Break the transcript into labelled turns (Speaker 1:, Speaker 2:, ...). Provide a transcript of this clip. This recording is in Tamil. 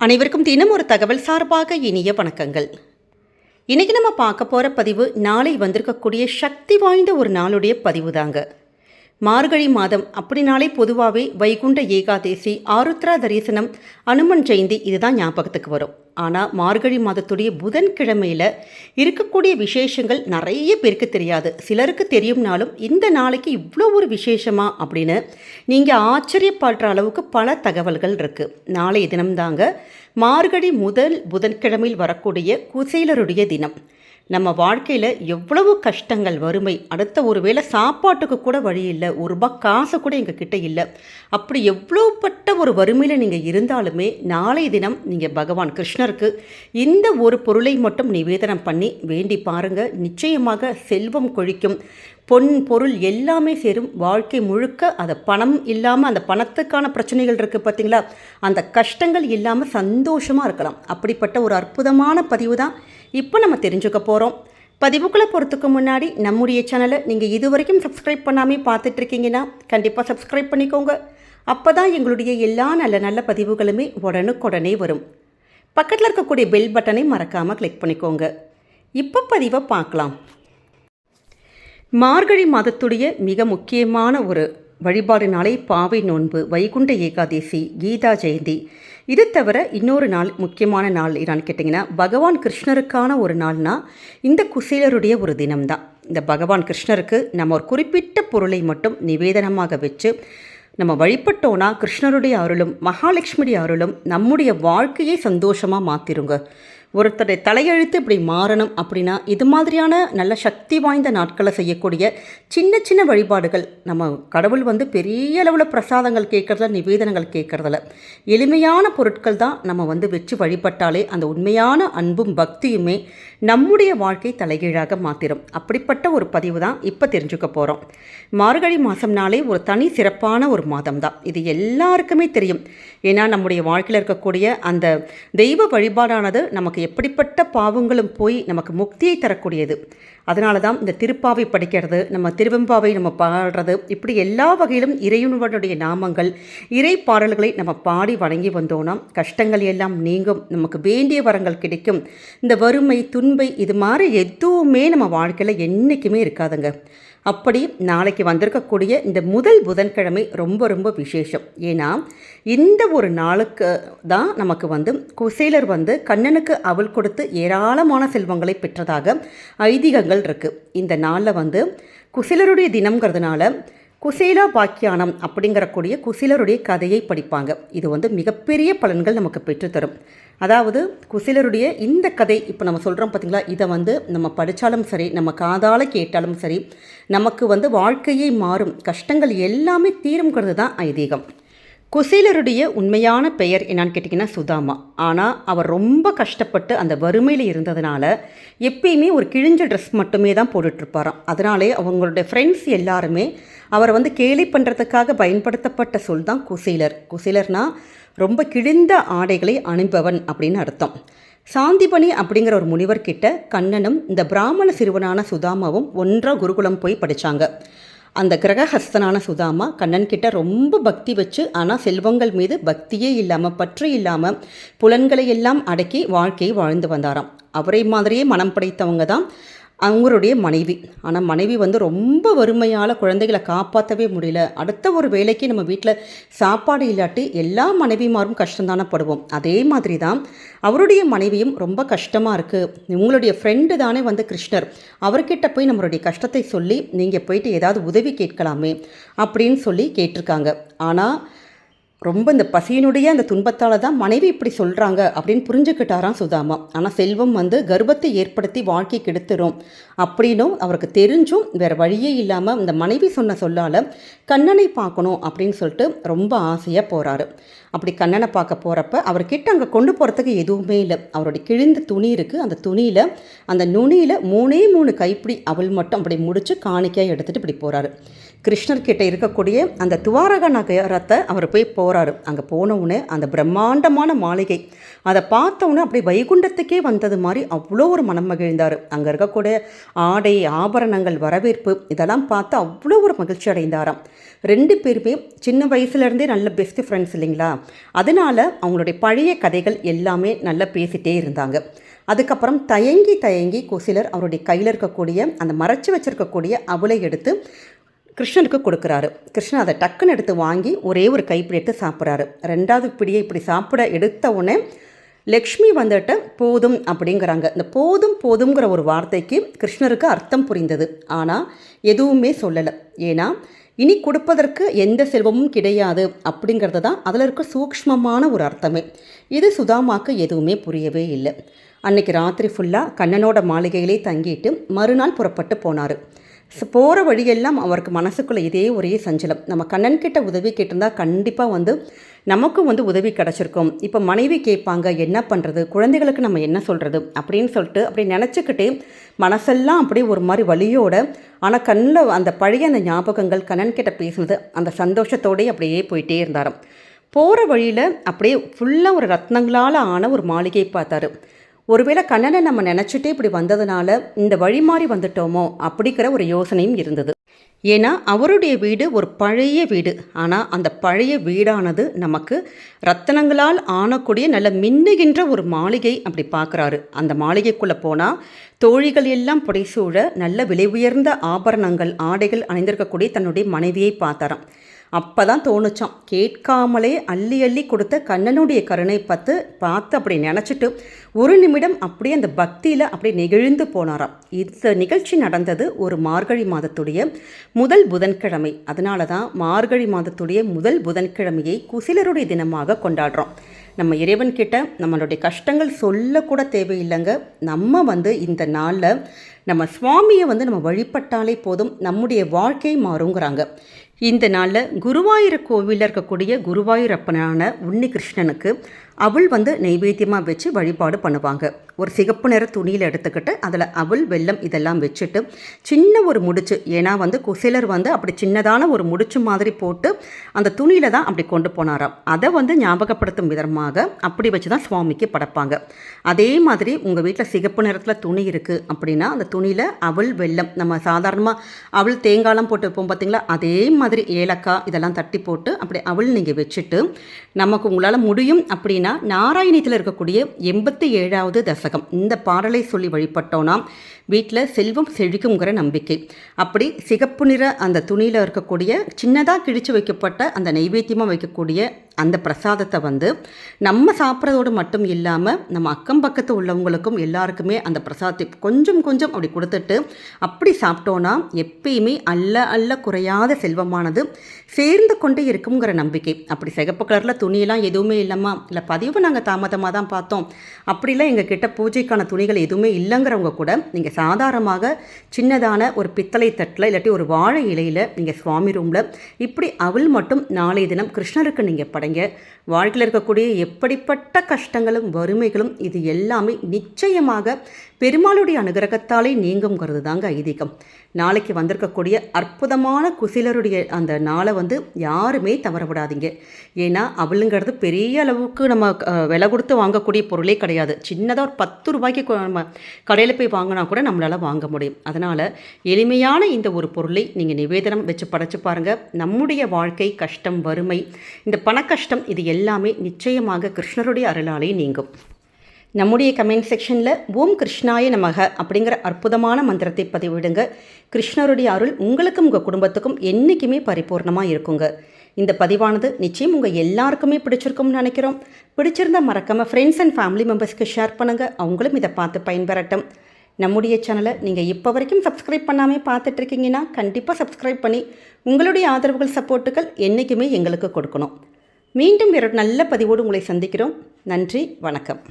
Speaker 1: அனைவருக்கும் தினம் ஒரு தகவல் சார்பாக இனிய வணக்கங்கள். இன்றைக்கி நம்ம பார்க்க போகிற பதிவு நாளை வந்திருக்கக்கூடிய சக்தி வாய்ந்த ஒரு நாளுடைய பதிவு தாங்க மார்கழி மாதம் அப்படினாலே பொதுவாகவே வைகுண்ட ஏகாதேசி ஆருத்ரா தரிசனம் அனுமன் ஜெயந்தி இதுதான் ஞாபகத்துக்கு வரும். ஆனால் மார்கழி மாதத்துடைய புதன்கிழமையில் இருக்கக்கூடிய விசேஷங்கள் நிறைய பேருக்கு தெரியாது. சிலருக்கு தெரியும்னாலும் இந்த நாளைக்கு இவ்வளோ ஒரு விசேஷமா அப்படின்னு நீங்கள் ஆச்சரியப்படுற அளவுக்கு பல தகவல்கள் இருக்குது நாளைய தினம்தாங்க மார்கழி முதல் புதன்கிழமையில் வரக்கூடிய குசேலருடைய தினம். நம்ம வாழ்க்கையில் எவ்வளவு கஷ்டங்கள் வறுமை அடுத்த ஒரு வேளை சாப்பாட்டுக்கு கூட வழி இல்லை ஒரு ரூபாய் காசு கூட எங்கள் கிட்டே இல்லை. அப்படி எவ்வளோப்பட்ட ஒரு வறுமையில் நீங்கள் இருந்தாலுமே நாளை தினம் நீங்கள் பகவான் கிருஷ்ணருக்கு இந்த ஒரு பொருளை மட்டும் நிவேதனம் பண்ணி வேண்டி பாருங்கள் நிச்சயமாக செல்வம் கொழிக்கும். பொன் பொருள் எல்லாமே சேரும். வாழ்க்கை முழுக்க அதை பணம் இல்லாமல் அந்த பணத்துக்கான பிரச்சனைகள் இருக்குது பார்த்தீங்களா அந்த கஷ்டங்கள் இல்லாமல் சந்தோஷமாக இருக்கலாம். அப்படிப்பட்ட ஒரு அற்புதமான பதிவு தான் இப்போ நம்ம தெரிஞ்சுக்க போகிறோம் பதிவுக்குள்ளே போகிறதுக்கு முன்னாடி நம்முடைய சேனலை நீங்கள் இது வரைக்கும் சப்ஸ்கிரைப் பண்ணாமல் பார்த்துட்ருக்கீங்கன்னா கண்டிப்பாக சப்ஸ்கிரைப் பண்ணிக்கோங்க. அப்போ தான் எங்களுடைய எல்லா நல்ல நல்ல பதிவுகளுமே உடனுக்குடனே வரும். பக்கத்தில் இருக்கக்கூடிய பெல் பட்டனை மறக்காமல் கிளிக் பண்ணிக்கோங்க. இப்போ பதிவை பார்க்கலாம். மார்கழி மாதத்துடைய மிக முக்கியமான ஒரு வழிபாடு நாளை பாவை நோன்பு வைகுண்ட ஏகாதேசி கீதா ஜெயந்தி. இது தவிர இன்னொரு நாள் முக்கியமான நாள் என்னன்னு கேட்டிங்கன்னா பகவான் கிருஷ்ணருக்கான ஒரு நாள்னா இந்த குசேலருடைய ஒரு தினம்தான் இந்த பகவான் கிருஷ்ணருக்கு நம்ம ஒரு குறிப்பிட்ட பொருளை மட்டும் நிவேதனமாக வச்சு நம்ம வழிபட்டோன்னா கிருஷ்ணருடைய அருளும் மகாலட்சுமியுடைய அருளும் நம்முடைய வாழ்க்கையை சந்தோஷமாக மாற்றிருங்க ஒருத்தருடைய தலையெழுத்து இப்படி மாறணும் அப்படின்னா இது மாதிரியான நல்ல சக்தி வாய்ந்த நாட்களை செய்யக்கூடிய சின்ன சின்ன வழிபாடுகள். நம்ம கடவுள் வந்து பெரிய அளவில் பிரசாதங்கள் கேட்குறதுல நிவேதனங்கள் கேட்குறதில்ல எளிமையான பொருட்கள் தான் நம்ம வந்து வச்சு வழிபட்டாலே அந்த உண்மையான அன்பும் பக்தியுமே நம்முடைய வாழ்க்கை தலைகீழாக மாத்திரும். அப்படிப்பட்ட ஒரு பதிவு தான் இப்போ தெரிஞ்சுக்க போகிறோம் மார்கழி மாதம்னாலே ஒரு தனி சிறப்பான ஒரு மாதம் தான். இது எல்லாருக்குமே தெரியும். ஏன்னா நம்முடைய வாழ்க்கையில் இருக்கக்கூடிய அந்த தெய்வ வழிபாடானது நமக்கு எப்படிப்பட்ட பாவங்களும் போய் நமக்கு முக்தியை தரக்கூடியது. அதனால தான் இந்த திருப்பாவை படிக்கிறது நம்ம திருவெம்பாவை நம்ம பாடுறது இப்படி எல்லா வகையிலும் இறைவனுடைய நாமங்கள் இறை பாடல்களை நம்ம பாடி வணங்கி வந்தோன்னா கஷ்டங்கள் எல்லாம் நீங்கும் நமக்கு வேண்டிய வரங்கள் கிடைக்கும். இந்த வறுமை துன்பை இது மாதிரி எதுவுமே நம்ம வாழ்க்கையில் என்றைக்குமே இருக்காதுங்க. அப்படி நாளைக்கு வந்திருக்கக்கூடிய இந்த முதல் புதன்கிழமை ரொம்ப ரொம்ப விசேஷம். ஏன்னா இந்த ஒரு நாளுக்கு தான் நமக்கு வந்து குசேலர் வந்து கண்ணனுக்கு அவள் கொடுத்து ஏராளமான செல்வங்களை பெற்றதாக ஐதீகங்கள் இருக்குது இந்த நாளில் வந்து குசிலருடைய தினம்ங்கிறதுனால குசேலா பாக்கியானம் அப்படிங்கிறக்கூடிய குசிலருடைய கதையை படிப்பாங்க. இது வந்து மிகப்பெரிய பலன்கள் நமக்கு பெற்றுத்தரும். அதாவது குசிலருடைய இந்த கதை இப்போ நம்ம சொல்கிறோம் பார்த்திங்களா இதை வந்து நம்ம படித்தாலும் சரி நம்ம காதால் கேட்டாலும் சரி நமக்கு வந்து வாழ்க்கையை மாறும். கஷ்டங்கள் எல்லாமே தீருங்கிறது தான் ஐதீகம். குசேலருடைய உண்மையான பெயர் என்னான்னு கேட்டிங்கன்னா சுதாமா. ஆனால் அவர் ரொம்ப கஷ்டப்பட்டு அந்த வறுமையில் இருந்ததுனால எப்பயுமே ஒரு கிழிஞ்ச ட்ரெஸ் மட்டுமே தான் போட்டுட்ருப்பாராம். அதனாலே அவங்களுடைய ஃப்ரெண்ட்ஸ் எல்லாருமே அவரை வந்து கேலி பண்ணுறதுக்காக பயன்படுத்தப்பட்ட சொல் தான் குசேலர். குசேலர்னா ரொம்ப கிழிந்த ஆடைகளை அணிபவன் அப்படின்னு அர்த்தம். சாந்திபனி அப்படிங்கிற ஒரு முனிவர்கிட்ட கண்ணனும் இந்த பிராமண சிறுவனான சுதாமாவும் ஒன்றாக குருகுலம் போய் படித்தாங்க அந்த கிரகஹஸ்தனான சுதாமா கண்ணன் கிட்ட ரொம்ப பக்தி வச்சு ஆனால் செல்வங்கள் மீது பக்தியே இல்லாமல் பற்று இல்லாமல் புலன்களை எல்லாம் அடக்கி வாழ்க்கையை வாழ்ந்து வந்தாராம். அவரை மாதிரியே மனம் படைத்தவங்க தான் அவங்களுடைய மனைவி. ஆனால் மனைவி வந்து ரொம்ப வறுமையால் குழந்தைகளை காப்பாற்றவே முடியல. அடுத்த ஒரு வேலைக்கு நம்ம வீட்டில் சாப்பாடு இல்லாட்டி எல்லா மனைவிமாரும் கஷ்டம்தானே படுவோம். அதே மாதிரி தான் அவருடைய மனைவியும் ரொம்ப கஷ்டமாக இருக்குது உங்களுடைய ஃப்ரெண்டு தானே வந்து கிருஷ்ணர். அவர்கிட்ட போய் நம்மளுடைய கஷ்டத்தை சொல்லி நீங்கள் போயிட்டு ஏதாவது உதவி கேட்கலாமே அப்படின்னு சொல்லி கேட்டிருக்காங்க. ஆனால் ரொம்ப இந்த பசியினுடைய அந்த துன்பத்தால் தான் மனைவி இப்படி சொல்கிறாங்க அப்படின்னு புரிஞ்சுக்கிட்டாராம் சுதாமா. ஆனால் செல்வம் வந்து கர்ப்பத்தை ஏற்படுத்தி வாழ்க்கை கெடுத்துரும் அப்படின்னும் அவருக்கு தெரிஞ்சும் வேறு வழியே இல்லாமல் இந்த மனைவி சொன்ன சொல்லால் கண்ணனை பார்க்கணும் அப்படின்னு சொல்லிட்டு ரொம்ப ஆசையாக போகிறாரு அப்படி கண்ணனை பார்க்க போகிறப்ப அவர்கிட்ட அங்கே கொண்டு போகிறதுக்கு எதுவுமே இல்லை. அவருடைய கிழிந்த துணி இருக்குது அந்த துணியில் அந்த நுனியில் மூணே மூணு கைப்பிடி அவள் மட்டும் அப்படி முடித்து காணிக்கையாக எடுத்துகிட்டு இப்படி போகிறாரு கிருஷ்ணர்கிட்ட இருக்கக்கூடிய அந்த துவாரக நகரத்தை அவர் போய் போகிறாரு அங்கே போனவுடனே அந்த பிரம்மாண்டமான மாளிகை. அதை பார்த்தவுடனே அப்படியே வைகுண்டத்துக்கே வந்தது மாதிரி அவ்வளோ ஒரு மனம் மகிழ்ந்தார். அங்கே இருக்கக்கூடிய ஆடை ஆபரணங்கள் வரவேற்பு இதெல்லாம் பார்த்து அவ்வளோ ஒரு மகிழ்ச்சி அடைந்தாராம். ரெண்டு பேருமே சின்ன வயசுலேருந்தே நல்ல பெஸ்ட் ஃப்ரெண்ட்ஸ் இல்லைங்களா? அதனால் அவங்களுடைய பழைய கதைகள் எல்லாமே நல்லா பேசிகிட்டே இருந்தாங்க. அதுக்கப்புறம் தயங்கி தயங்கி குசிலர் அவருடைய கையில் இருக்கக்கூடிய அந்த மறைச்சி வச்சிருக்கக்கூடிய அவளை எடுத்து கிருஷ்ணனுக்கு கொடுக்குறாரு. கிருஷ்ணன் அதை டக்குன்னு எடுத்து வாங்கி ஒரே ஒரு கைப்பிடி எடுத்து சாப்பிட்றாரு. ரெண்டாவது பிடியை இப்படி சாப்பிட எடுத்த உடனே லக்ஷ்மி வந்துட்டு போதும் அப்படிங்கிறாங்க. இந்த போதும் போதுங்கிற ஒரு வார்த்தைக்கு கிருஷ்ணருக்கு அர்த்தம் புரிந்தது. ஆனால் எதுவுமே சொல்லலை. ஏன்னா இனி கொடுப்பதற்கு எந்த செல்வமும் கிடையாது அப்படிங்கிறது தான் அதில் இருக்க சூக்ஷ்மமான ஒரு அர்த்தமே. இது சுதாமாக்கு எதுவுமே புரியவே இல்லை. அன்னைக்கு ராத்திரி ஃபுல்லாக கண்ணனோட மாளிகையிலே தங்கிட்டு மறுநாள் புறப்பட்டு போனார். போகிற வழியெல்லாம் அவருக்கு மனசுக்குள்ளே இதே ஒரே சஞ்சலம். நம்ம கண்ணன் கிட்ட உதவி கேட்டிருந்தா கண்டிப்பாக வந்து நமக்கும் வந்து உதவி கிடச்சிருக்கும். இப்போ மனைவி கேட்பாங்க என்ன பண்ணுறது குழந்தைகளுக்கு நம்ம என்ன சொல்கிறது அப்படின்னு சொல்லிட்டு அப்படி நினச்சிக்கிட்டே மனசெல்லாம் அப்படியே ஒரு மாதிரி வழியோட ஆனால் கண்ணில் அந்த பழைய அந்த ஞாபகங்கள் கண்ணன் கிட்ட பேசுனது அந்த சந்தோஷத்தோடே அப்படியே போயிட்டே இருந்தாராம். போகிற வழியில் அப்படியே ஃபுல்லாக ஒரு ரத்னங்களால் ஆன ஒரு மாளிகை பார்த்தாரு. ஒருவேளை கண்ணனை நம்ம நினச்சிட்டே இப்படி வந்ததுனால இந்த வழி மாறி வந்துட்டோமோ அப்படிங்கிற ஒரு யோசனையும் இருந்தது. ஏன்னா அவருடைய வீடு ஒரு பழைய வீடு. ஆனால் அந்த பழைய வீடானது நமக்கு ரத்தனங்களால் ஆனக்கூடிய நல்ல மின்னுகின்ற ஒரு மாளிகை அப்படி பார்க்குறாரு அந்த மாளிகைக்குள்ளே போனால் தோழிகள் எல்லாம் புடைசூழ நல்ல விலை உயர்ந்த ஆபரணங்கள் ஆடைகள் அணிந்திருக்கக்கூடிய தன்னுடைய மனைவியை பார்த்தாராம். அப்போ தான் தோணுச்சான் கேட்காமலே அள்ளி அள்ளி கொடுத்த கண்ணனுடைய கருணை பார்த்து பார்த்து அப்படி நினச்சிட்டு ஒரு நிமிடம் அப்படியே அந்த பக்தியில் அப்படி நெகிழ்ந்து போனாராம். இந்த நிகழ்ச்சி நடந்தது ஒரு மார்கழி மாதத்துடைய முதல் புதன்கிழமை. அதனால தான் மார்கழி மாதத்துடைய முதல் புதன்கிழமையை குசிலருடைய தினமாக கொண்டாடுறோம். நம்ம இறைவன் கிட்ட நம்மளுடைய கஷ்டங்கள் சொல்லக்கூட தேவையில்லைங்க. நம்ம வந்து இந்த நாளில் நம்ம சுவாமியை வந்து நம்ம வழிபட்டாலே போதும். நம்முடைய வாழ்க்கை மாறுங்கிறாங்க. இந்த நாளில் குருவாயூர கோவிலில் இருக்கக்கூடிய குருவாயூரப்பனான உன்னி கிருஷ்ணனுக்கு அவள் வந்து நைவேத்தியமாக வச்சு வழிபாடு பண்ணுவாங்க. ஒரு சிகப்பு நிற துணியில் எடுத்துக்கிட்டு அதில் அவள் வெள்ளம் இதெல்லாம் வச்சுட்டு சின்ன ஒரு முடிச்சு ஏன்னா வந்து குசிலர் வந்து அப்படி சின்னதான ஒரு முடிச்சு மாதிரி போட்டு அந்த துணியில் தான் அப்படி கொண்டு போனாராம். அதை வந்து ஞாபகப்படுத்தும் விதமாக அப்படி வச்சு தான் சுவாமிக்கு படைப்பாங்க. அதே மாதிரி உங்கள் வீட்டில் சிகப்பு நிறத்தில் துணி இருக்குது அப்படின்னா அந்த துணியில் அவள் வெள்ளம் நம்ம சாதாரணமாக அவள் தேங்காயெலாம் போட்டு வைப்போம் பார்த்தீங்களா அதே மாதிரி ஏலக்காய் இதெல்லாம் தட்டி போட்டு அப்படி அவள் நீங்கள் வச்சுட்டு நமக்கு உங்களால் முடியும் அப்படின்னா நாராயணத்தில் இருக்கக்கூடிய எண்பத்தி ஏழாவது வாசகம் இந்த பாடலை சொல்லி வழிபட்டோன்னா வீட்டில் செல்வம் செழிக்குங்கிற நம்பிக்கை. அப்படி சிகப்பு நிற அந்த துணியில் இருக்கக்கூடிய சின்னதாக கிழிச்சு வைக்கப்பட்ட அந்த நைவேத்தியமாக வைக்கக்கூடிய அந்த பிரசாதத்தை வந்து நம்ம சாப்பிட்றதோடு மட்டும் இல்லாமல் நம்ம அக்கம் பக்கத்து உள்ளவங்களுக்கும் எல்லாருக்குமே அந்த பிரசாதத்தை கொஞ்சம் கொஞ்சம் அப்படி கொடுத்துட்டு அப்படி சாப்பிட்டோன்னா எப்பயுமே அல்ல அல்ல குறையாத செல்வமானது சேர்ந்து கொண்டே இருக்குங்கிற நம்பிக்கை. அப்படி சிகப்பு கலரில் துணியெல்லாம் எதுவுமே இல்லைம்மா இல்லை பதிவு நாங்கள் தாமதமாக தான் பார்த்தோம். அப்படிலாம் எங்கள் கிட்ட பூஜைக்கான துணிகள் எதுவுமே இல்லைங்கிறவங்க கூட நீங்கள் சாதாரணமாக சின்னதான ஒரு பித்தளை தட்டில் இல்லாட்டி ஒரு வாழை இலையில் நீங்கள் சுவாமி ரூமில் இப்படி அவள் மட்டும் நாளைய தினம் கிருஷ்ணருக்கு நீங்கள் படை படைங்க வாழ்க்கையில் இருக்கக்கூடிய எப்படிப்பட்ட கஷ்டங்களும் வறுமைகளும் இது எல்லாமே நிச்சயமாக பெருமாளுடைய அனுகிரகத்தாலே நீங்குங்கிறது தாங்க ஐதீகம். நாளைக்கு வந்திருக்கக்கூடிய அற்புதமான குசிலருடைய அந்த நாளை வந்து யாருமே தவற விடாதீங்க ஏன்னா அவளுங்கிறது பெரிய அளவுக்கு நம்ம விலை கொடுத்து வாங்கக்கூடிய பொருளே கிடையாது. சின்னதாக ஒரு பத்து ரூபாய்க்கு நம்ம கடையில் போய் வாங்கினா கூட நம்மளால் வாங்க முடியும். அதனால் எளிமையான இந்த ஒரு பொருளை நீங்கள் நிவேதனம் வச்சு படைச்சு பாருங்கள் நம்முடைய வாழ்க்கை கஷ்டம் வறுமை இந்த பண கஷ்டம் இது எல்லாமே நிச்சயமாக கிருஷ்ணருடைய அருளாலே நீங்கும். நம்முடைய கமெண்ட் செக்ஷனில் ஓம் கிருஷ்ணாய நமக அப்படிங்கிற அற்புதமான மந்திரத்தை பதிவிடுங்க. கிருஷ்ணருடைய அருள் உங்களுக்கும் உங்கள் குடும்பத்துக்கும் என்றைக்குமே பரிபூர்ணமாக இருக்குங்க. இந்த பதிவானது நிச்சயம் உங்கள் எல்லாருக்குமே பிடிச்சிருக்கும்னு நினைக்கிறோம். பிடிச்சிருந்தால் மறக்காமல் ஃப்ரெண்ட்ஸ் அண்ட் ஃபேமிலி மெம்பர்ஸ்க்கு ஷேர் பண்ணுங்கள் அவங்களும் இதை பார்த்து பயன்பெறட்டும். நம்முடைய சேனலை நீங்கள் இப்போ வரைக்கும் சப்ஸ்கிரைப் பண்ணாமல் பார்த்துட்ருக்கீங்கன்னா கண்டிப்பாக சப்ஸ்கிரைப் பண்ணி உங்களுடைய ஆதரவுகள் சப்போர்ட்டுகள் என்றைக்குமே எங்களுக்கு கொடுக்கணும். மீண்டும் வேறு நல்ல பதிவோடு உங்களை சந்திக்கிறோம். நன்றி வணக்கம்.